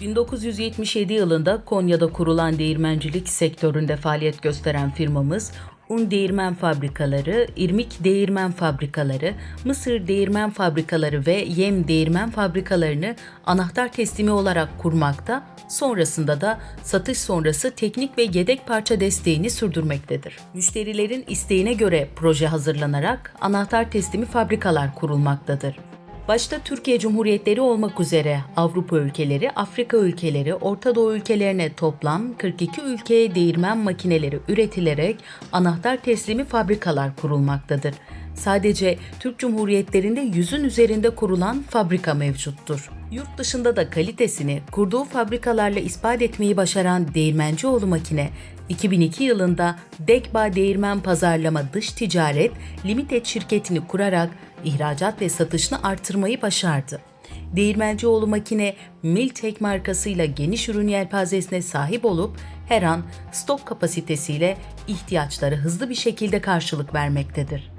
1977 yılında Konya'da kurulan değirmencilik sektöründe faaliyet gösteren firmamız un değirmen fabrikaları, irmik değirmen fabrikaları, mısır değirmen fabrikaları ve yem değirmen fabrikalarını anahtar teslimi olarak kurmakta, sonrasında da satış sonrası teknik ve yedek parça desteğini sürdürmektedir. Müşterilerin isteğine göre proje hazırlanarak anahtar teslimi fabrikalar kurulmaktadır. Başta Türkiye Cumhuriyetleri olmak üzere Avrupa ülkeleri, Afrika ülkeleri, Orta Doğu ülkelerine toplam 42 ülkeye değirmen makineleri üretilerek anahtar teslimi fabrikalar kurulmaktadır. Sadece Türk Cumhuriyetlerinde yüzün üzerinde kurulan fabrika mevcuttur. Yurt dışında da kalitesini kurduğu fabrikalarla ispat etmeyi başaran Değirmencioğlu makine 2002 yılında Dekba Değirmen Pazarlama Dış Ticaret Limited şirketini kurarak ihracat ve satışını artırmayı başardı. Değirmencioğlu makine Miltek markasıyla geniş ürün yelpazesine sahip olup her an stok kapasitesiyle ihtiyaçları hızlı bir şekilde karşılık vermektedir.